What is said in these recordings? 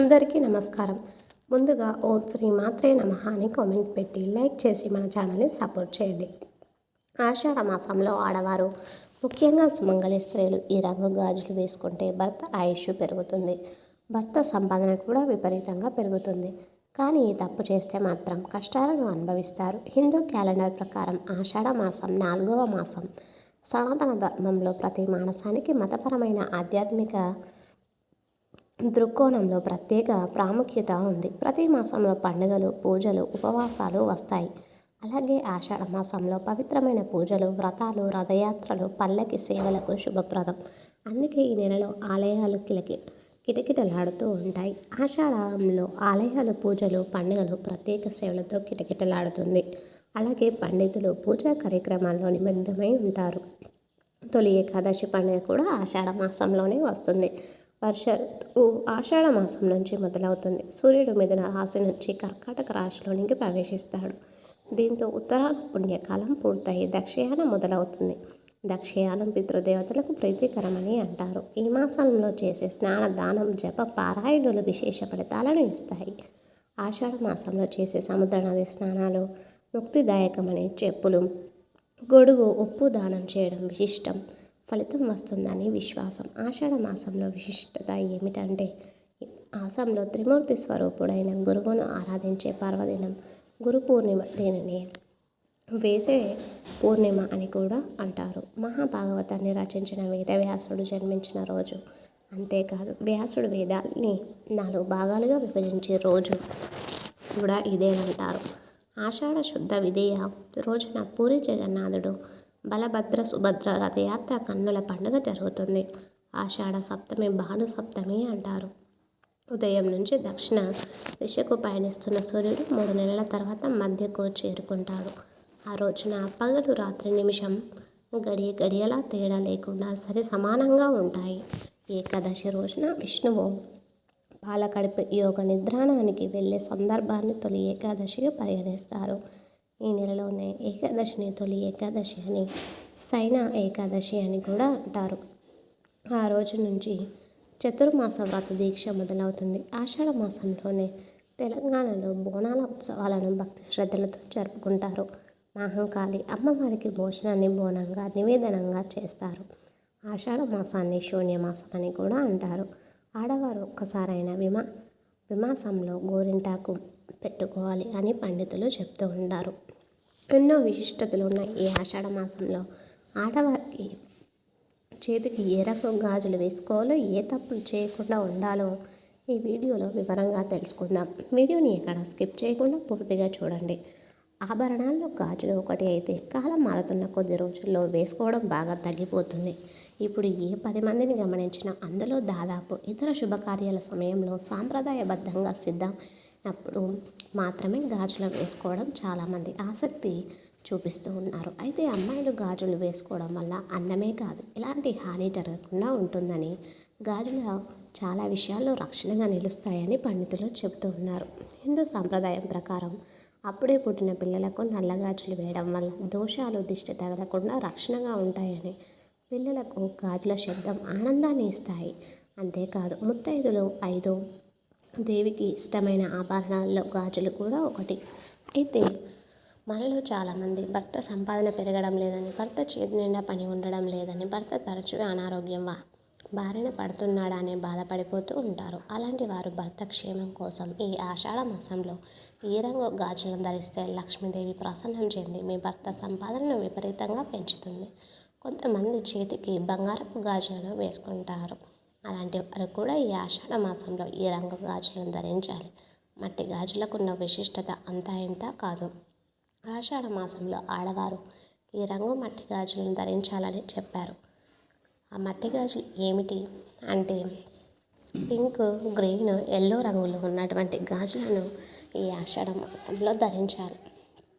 అందరికీ నమస్కారం. ముందుగా ఓం శ్రీ మాత్రే నమ అని కామెంట్ పెట్టి లైక్ చేసి మన ఛానల్ని సపోర్ట్ చేయండి. ఆషాఢ మాసంలో ఆడవారు ముఖ్యంగా సుమంగళి స్త్రీలు ఈ రంగు గాజులు వేసుకుంటే భర్త ఆయుష్ పెరుగుతుంది. భర్త సంపాదన కూడా విపరీతంగా పెరుగుతుంది. కానీ ఈ తప్పు చేస్తే మాత్రం కష్టాలను అనుభవిస్తారు. హిందూ క్యాలెండర్ ప్రకారం ఆషాఢ మాసం నాలుగవ మాసం. సనాతన ధర్మంలో ప్రతి మానసానికి మతపరమైన ఆధ్యాత్మిక దృక్కోణంలో ప్రత్యేక ప్రాముఖ్యత ఉంది. ప్రతి మాసంలో పండుగలు పూజలు ఉపవాసాలు వస్తాయి. అలాగే ఆషాఢ మాసంలో పవిత్రమైన పూజలు వ్రతాలు రథయాత్రలు పల్లకి సేవలకు శుభప్రదం. అందుకే ఈ నెలలో ఆలయాలు కిలకి కిటకిటలాడుతూ ఉంటాయి. ఆషాఢంలో ఆలయాలు పూజలు పండుగలు ప్రత్యేక సేవలతో కిటకిటలాడుతుంది. అలాగే పండితులు పూజా కార్యక్రమాల్లో నిమగ్నమై ఉంటారు. తొలి ఏకాదశి పండుగ కూడా ఆషాఢ మాసంలోనే వస్తుంది. వర్ష ఋతువు ఆషాఢ మాసం నుంచి మొదలవుతుంది. సూర్యుడు మిథున రాశి నుంచి కర్కాటక రాశిలోనికి ప్రవేశిస్తాడు. దీంతో ఉత్తర పుణ్యకాలం పూర్తయి దక్షయానం మొదలవుతుంది. దక్షయానం పితృదేవతలకు ప్రీతికరమని అంటారు. ఈ మాసంలో చేసే స్నాన దానం జప పారాయణులు విశేష ఫలితాలను ఇస్తాయి. ఆషాఢ మాసంలో చేసే సముద్ర నది స్నానాలు ముక్తిదాయకమని చెప్పులు గొడుగు ఉప్పు దానం చేయడం విశిష్టం. ఫలితం వస్తుందని విశ్వాసం. ఆషాఢ మాసంలో విశిష్టత ఏమిటంటే మాసంలో త్రిమూర్తి స్వరూపుడైన గురువును ఆరాధించే పర్వదినం గురు పూర్ణిమ దీనిని? వేసే పూర్ణిమ అని కూడా అంటారు. మహాభాగవతాన్ని రచించిన వేదవ్యాసుడు జన్మించిన రోజు. అంతేకాదు వ్యాసుడు వేదాల్ని నాలుగు భాగాలుగా విభజించే రోజు కూడా ఇదేనంటారు. ఆషాఢ శుద్ధ విధేయ రోజున పూరి జగన్నాథుడు బలభద్ర సుభద్ర రథయాత్ర కన్నుల పండుగ జరుగుతుంది. ఆషాఢ సప్తమి భాను సప్తమి అంటారు. ఉదయం నుంచి దక్షిణ దిశకు పయనిస్తున్న సూర్యుడు మూడు నెలల తర్వాత మధ్యకు చేరుకుంటాడు. ఆ రోజున పగలు రాత్రి నిమిషం గడియ గడియలా తేడా లేకుండా సరి సమానంగా ఉంటాయి. ఏకాదశి రోజున విష్ణువు పాలకడిపి యోగ నిద్రాణానికి వెళ్ళే సందర్భాన్ని తొలి ఏకాదశిగా పరిగణిస్తారు. ఈ నెలలోనే ఏకాదశిని తొలి ఏకాదశి అని సైన ఏకాదశి అని కూడా అంటారు. ఆ రోజు నుంచి చతుర్మాస వ్రత దీక్ష మొదలవుతుంది. ఆషాఢ మాసంలోనే తెలంగాణలో బోనాల ఉత్సవాలను భక్తి శ్రద్ధలతో జరుపుకుంటారు. మహంకాళి అమ్మవారికి భోజనాన్ని బోనంగా నివేదనంగా చేస్తారు. ఆషాఢ మాసాన్ని శూన్యమాసం అని కూడా అంటారు. ఆడవారు ఒక్కసారైనా విమా విమాసంలో గోరింటాకు పెట్టుకోవాలి అని పండితులు చెప్తూ ఉంటారు. ఎన్నో విశిష్టతలు ఉన్నాయి ఈ ఆషాఢ మాసంలో. ఆడవారికి చేతికి ఏ రకం గాజులు వేసుకోవాలో ఏ తప్పులు చేయకుండా ఉండాలో ఈ వీడియోలో వివరంగా తెలుసుకుందాం. వీడియోని ఎక్కడ స్కిప్ చేయకుండా పూర్తిగా చూడండి. ఆభరణాల్లో గాజులు ఒకటి అయితే కాలం మారుతున్న కొద్ది రోజుల్లో వేసుకోవడం బాగా తగ్గిపోతుంది. ఇప్పుడు ఏ పది మందిని గమనించినా అందులో దాదాపు ఇతర శుభకార్యాల సమయంలో సాంప్రదాయబద్ధంగా సిద్ధం అప్పుడు మాత్రమే గాజులు వేసుకోవడం చాలామంది ఆసక్తి చూపిస్తూ ఉన్నారు. అయితే అమ్మాయిలు గాజులు వేసుకోవడం వల్ల అందమే కాదు ఎలాంటి హాని జరగకుండా ఉంటుందని గాజుల చాలా విషయాల్లో రక్షణగా నిలుస్తాయని పండితులు చెబుతూ ఉన్నారు. హిందూ సాంప్రదాయం ప్రకారం అప్పుడే పుట్టిన పిల్లలకు నల్ల గాజులు వేయడం వల్ల దోషాలు దిష్టి తగలకుండా రక్షణగా ఉంటాయని పిల్లలకు గాజుల శబ్దం ఆనందాన్ని ఇస్తాయి. అంతేకాదు ముత్తైదులు ఐదు దేవికి ఇష్టమైన ఆభరణాల్లో గాజులు కూడా ఒకటి. అయితే మనలో చాలామంది భర్త సంపాదన పెరగడం లేదని భర్త చేతి నిండా పని ఉండడం లేదని భర్త తరచుగా అనారోగ్యం వా బారిన పడుతున్నాడని బాధపడిపోతూ ఉంటారు. అలాంటి వారు భర్త క్షేమం కోసం ఈ ఆషాఢ మాసంలో ఈ రంగు గాజులను ధరిస్తే లక్ష్మీదేవి ప్రసన్నం చెంది మీ భర్త సంపాదనను విపరీతంగా పెంచుతుంది? కొంతమంది చేతికి బంగారపు గాజులను వేసుకుంటారు. అలాంటి వారు కూడా ఈ ఆషాఢ మాసంలో ఈ రంగు గాజులను ధరించాలి. మట్టి గాజులకున్న విశిష్టత అంతా ఇంత కాదు. ఆషాఢ మాసంలో ఆడవారు ఈ రంగు మట్టి గాజులను ధరించాలని చెప్పారు. ఆ మట్టి గాజులు ఏమిటి? అంటే పింక్ గ్రీన్ ఎల్లో రంగులు ఉన్నటువంటి గాజులను ఈ ఆషాఢ మాసంలో ధరించాలి.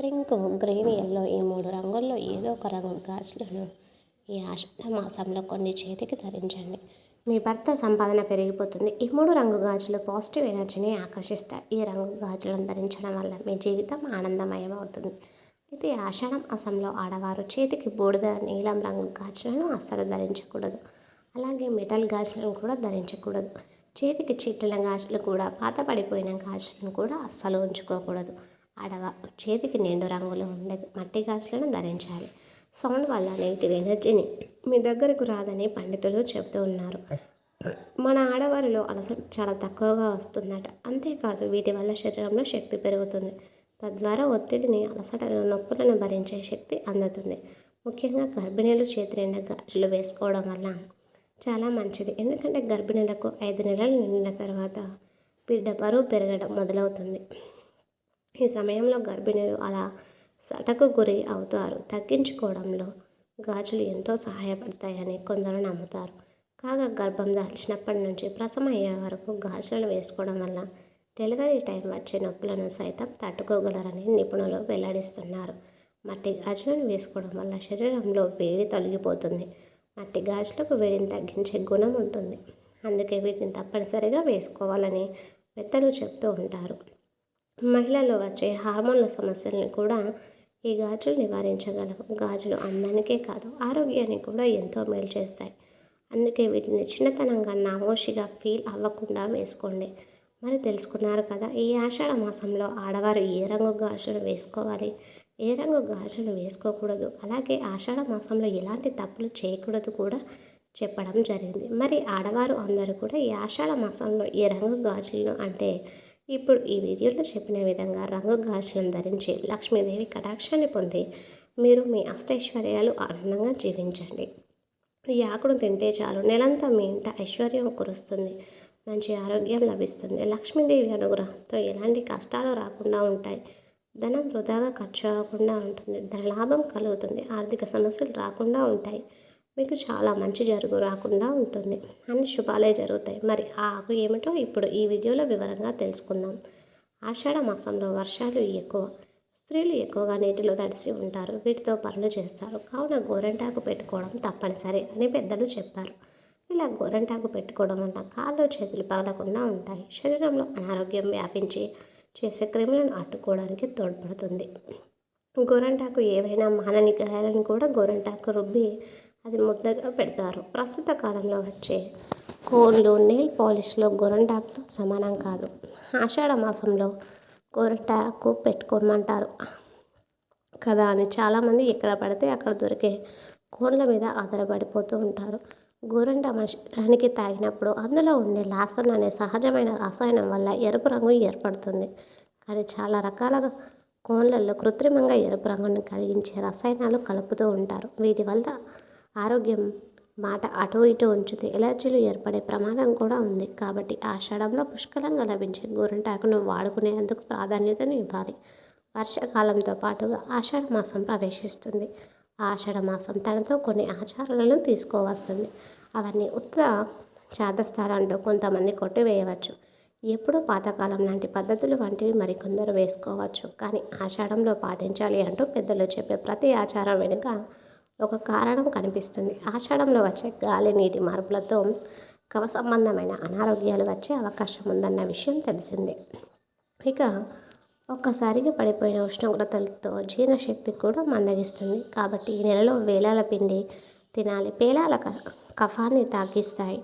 పింక్ గ్రీన్ ఎల్లో ఈ మూడు రంగుల్లో ఏదో ఒక రంగు గాజులను ఈ ఆషాఢ మాసంలో కొన్ని చేతికి ధరించండి. మీ భర్త సంపాదన పెరిగిపోతుంది. ఈ మూడు రంగు గాజులు పాజిటివ్ ఎనర్జీని ఆకర్షిస్తాయి. ఈ రంగు గాజులను ధరించడం వల్ల మీ జీవితం ఆనందమయం అవుతుంది అయితే ఆషాఢం అసంలో ఆడవారు చేతికి బూడిద నీలం రంగు గాజులను అస్సలు ధరించకూడదు. అలాగే మెటల్ గాజులను కూడా ధరించకూడదు. చేతికి చిట్టిన గాజులు కూడా పాత పడిపోయిన గాజులను కూడా అస్సలు ఉంచుకోకూడదు. ఆడవారు చేతికి నిండు రంగులు ఉండే మట్టి గాజులను ధరించాలి. సౌండ్ వల్ల నెగిటివ్ ఎనర్జీని మీ దగ్గరకు రాదని పండితులు చెబుతూ ఉన్నారు. మన ఆడవారిలో అలసట చాలా తక్కువగా వస్తుందట. అంతేకాదు వీటి వల్ల శరీరంలో శక్తి పెరుగుతుంది. తద్వారా ఒత్తిడిని అలసటను నొప్పులను భరించే శక్తి అందుతుంది. ముఖ్యంగా గర్భిణీలు చేతి నిండా గాజులు వేసుకోవడం వల్ల చాలా మంచిది. ఎందుకంటే గర్భిణీలకు ఐదు నెలలు నిండిన తర్వాత బిడ్డ బరువు పెరగడం మొదలవుతుంది. ఈ సమయంలో గర్భిణీలు అలా సటకు గురి అవుతారు. తగ్గించుకోవడంలో గాజులు ఎంతో సహాయపడతాయని కొందరు నమ్ముతారు. కాగా గర్భం దాల్చినప్పటి నుంచి ప్రసవం అయ్యే వరకు గాజులను వేసుకోవడం వల్ల డెలివరీ టైం వచ్చే నొప్పులను సైతం తట్టుకోగలరని నిపుణులు వెల్లడిస్తున్నారు. మట్టి గాజులను వేసుకోవడం వల్ల శరీరంలో వేడి తొలగిపోతుంది. మట్టి గాజులకు వేడిని తగ్గించే గుణం ఉంటుంది. అందుకే వీటిని తప్పనిసరిగా వేసుకోవాలని పెద్దలు చెప్తూ ఉంటారు. మహిళల్లో వచ్చే హార్మోన్ల సమస్యలను కూడా ఈ గాజులు నివారించగలవు. గాజులు అందానికే కాదు ఆరోగ్యానికి కూడా ఎంతో మేలు చేస్తాయి. అందుకే వీటిని చిన్నతనంగా నామోషిగా ఫీల్ అవ్వకుండా వేసుకోండి. మరి తెలుసుకున్నారు కదా ఈ ఆషాఢ మాసంలో ఆడవారు ఏ రంగు గాజులు వేసుకోవాలి? ఏ రంగు గాజులు వేసుకోకూడదు? అలాగే ఆషాఢ మాసంలో ఎలాంటి తప్పులు చేయకూడదు కూడా చెప్పడం జరిగింది. మరి ఆడవారు అందరూ కూడా ఈ ఆషాఢ మాసంలో ఏ రంగు గాజులను అంటే ఇప్పుడు ఈ వీడియోలో చెప్పిన విధంగా రంగు గాజులను ధరించి లక్ష్మీదేవి కటాక్షాన్ని పొంది మీరు మీ అష్టైశ్వర్యాలు ఆనందంగా జీవించండి. ఈ ఆకును తింటే చాలు. నెలంతా మీ ఇంట ఐశ్వర్యం కురుస్తుంది. మంచి ఆరోగ్యం లభిస్తుంది. లక్ష్మీదేవి అనుగ్రహంతో ఎలాంటి కష్టాలు రాకుండా ఉంటాయి. ధనం వృధాగా ఖర్చు అవ్వకుండా ఉంటుంది. ధనలాభం కలుగుతుంది. ఆర్థిక సమస్యలు రాకుండా ఉంటాయి. మీకు చాలా మంచి జరుగు రాకుండా ఉంటుంది. అన్ని శుభాలే జరుగుతాయి. మరి ఆ ఆకు ఏమిటో ఇప్పుడు ఈ వీడియోలో వివరంగా తెలుసుకుందాం. ఆషాఢ మాసంలో వర్షాలు ఎక్కువ. స్త్రీలు ఎక్కువగా నీటిలో తడిసి ఉంటారు. వీటితో పనులు చేస్తారు. కావున గోరెంటాకు పెట్టుకోవడం తప్పనిసరి అని పెద్దలు చెప్పారు. ఇలా గోరెంటాకు పెట్టుకోవడం వల్ల కాళ్ళు చేతులు పగలకుండా ఉంటాయి. శరీరంలో అనారోగ్యం వ్యాపించి చేసే క్రిములను అడ్డుకోవడానికి తోడ్పడుతుంది. గోరంటాకు ఏవైనా మానని గాయాలను కూడా గోరంటాకు రుబ్బి అది ముద్దగా పెడతారు. ప్రస్తుత కాలంలో వచ్చే కోన్లు నెయిల్ పాలిష్లో గొరంటాకుతో సమానం కాదు. ఆషాఢ మాసంలో గొరంటాకు పెట్టుకోమంటారు. కదా అని చాలామంది ఎక్కడ పడితే అక్కడ దొరికే కోన్ల మీద ఆధారపడిపోతూ ఉంటారు. గోరంట మనుషానికి తాగినప్పుడు అందులో ఉండే లాసన్ అనే సహజమైన రసాయనం వల్ల ఎరుపు రంగు ఏర్పడుతుంది. కానీ చాలా రకాల కోన్లలో కృత్రిమంగా ఎరుపు రంగును కలిగించే రసాయనాలు కలుపుతూ ఉంటారు. వీటి వల్ల ఆరోగ్యం మాట అటు ఇటు ఉంచితే ఎలర్జీలు ఏర్పడే ప్రమాదం కూడా ఉంది. కాబట్టి ఆషాఢంలో పుష్కలంగా లభించే గోరింటాకును వాడుకునేందుకు ప్రాధాన్యతను ఇవ్వాలి. వర్షాకాలంతో పాటుగా ఆషాఢ మాసం ప్రవేశిస్తుంది. ఆషాఢ మాసం తనతో కొన్ని ఆచారాలను తీసుకువస్తుంది. అవన్నీ ఉత్త చాదస్తాలంటూ కొంతమంది కొట్టివేయవచ్చు. ఎప్పుడూ పాతకాలం లాంటి పద్ధతులు వంటివి మరికొందరు వేసుకోవచ్చు. కానీ ఆషాఢంలో పాటించాలి అంటూ పెద్దలు చెప్పే ప్రతి ఆచారం వెనుక ఒక కారణం కనిపిస్తుంది. ఆషాఢంలో వచ్చే గాలి నీటి మార్పులతో కవ సంబంధమైన అనారోగ్యాలు వచ్చే అవకాశం ఉందన్న విషయం తెలిసిందే. ఇక ఒక్కసారిగా పడిపోయిన ఉష్ణోగ్రతలతో జీర్ణశక్తి కూడా మందగిస్తుంది. కాబట్టి ఈ నెలలో వేలాల పిండి తినాలి. పేలాల కఫాన్ని తాకిస్తాయి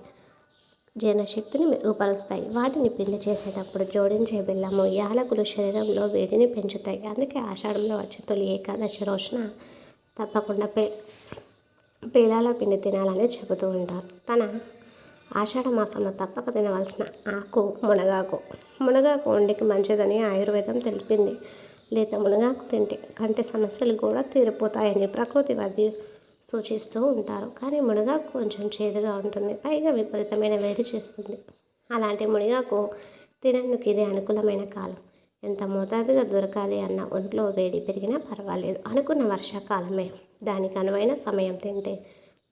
జీర్ణశక్తిని మెరుగుపరుస్తాయి. వాటిని పిండి చేసేటప్పుడు జోడించే బెల్లము యాలకులు శరీరంలో వేడిని పెంచుతాయి. అందుకే ఆషాఢంలో వచ్చే తొలి ఏకాదశి రోజున తప్పకుండా పే పేలాల పిండి తినాలని చెబుతూ ఉంటారు. తన ఆషాఢ మాసంలో తప్పక తినవలసిన ఆకు మునగాకు. మునగాకు ఒంటికి మంచిదని ఆయుర్వేదం తెలిపింది. లేదా మునగాకు తింటే కంటి సమస్యలు కూడా తీరిపోతాయని ప్రకృతి వైద్యు సూచిస్తూ ఉంటారు. కానీ మునగాకు కొంచెం చేదుగా ఉంటుంది. పైగా విపరీతమైన వేడి చేస్తుంది. అలాంటి మునగాకు తినేందుకు ఇది అనుకూలమైన కాలం. ఎంత మోతాదుగా దొరకాలి అన్న ఒంట్లో వేడి పెరిగినా పర్వాలేదు అనుకున్న వర్షాకాలమే. దానికి అనువైన సమయం తింటే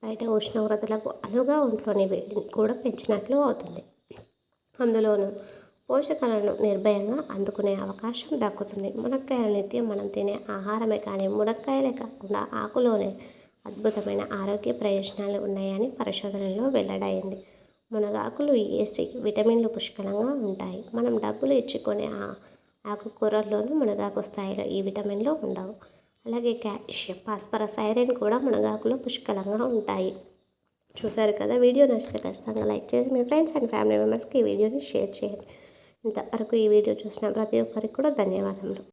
బయట ఉష్ణోగ్రతలకు అనుగా ఒంట్లోని వేడిని కూడా పెంచినట్లు అవుతుంది. అందులోనూ పోషకాలను నిర్భయంగా అందుకునే అవకాశం దక్కుతుంది. మునక్కాయలు నిత్యం మనం తినే ఆహారమే కానీ మునక్కాయలే కాకుండా ఆకులోనే అద్భుతమైన ఆరోగ్య ప్రయోజనాలు ఉన్నాయని పరిశోధనలో వెల్లడైంది. మునగాకులు ఏసీ విటమిన్లు పుష్కలంగా ఉంటాయి. మనం డబ్బులు ఇచ్చుకునే ఆకుకూరల్లోనూ మునగాకు స్థాయిలో ఈ విటమిన్లు ఉండవు. అలాగే కాల్షియం ఫాస్ఫరస్ ఐరన్ కూడా మునగాకులో పుష్కలంగా ఉంటాయి. చూసారు కదా? వీడియో నచ్చితే ఖచ్చితంగా లైక్ చేసి మీ ఫ్రెండ్స్ అండ్ ఫ్యామిలీ మెంబర్స్కి ఈ వీడియోని షేర్ చేయండి. ఇంతవరకు ఈ వీడియో చూసిన ప్రతి ఒక్కరికి కూడా ధన్యవాదములు.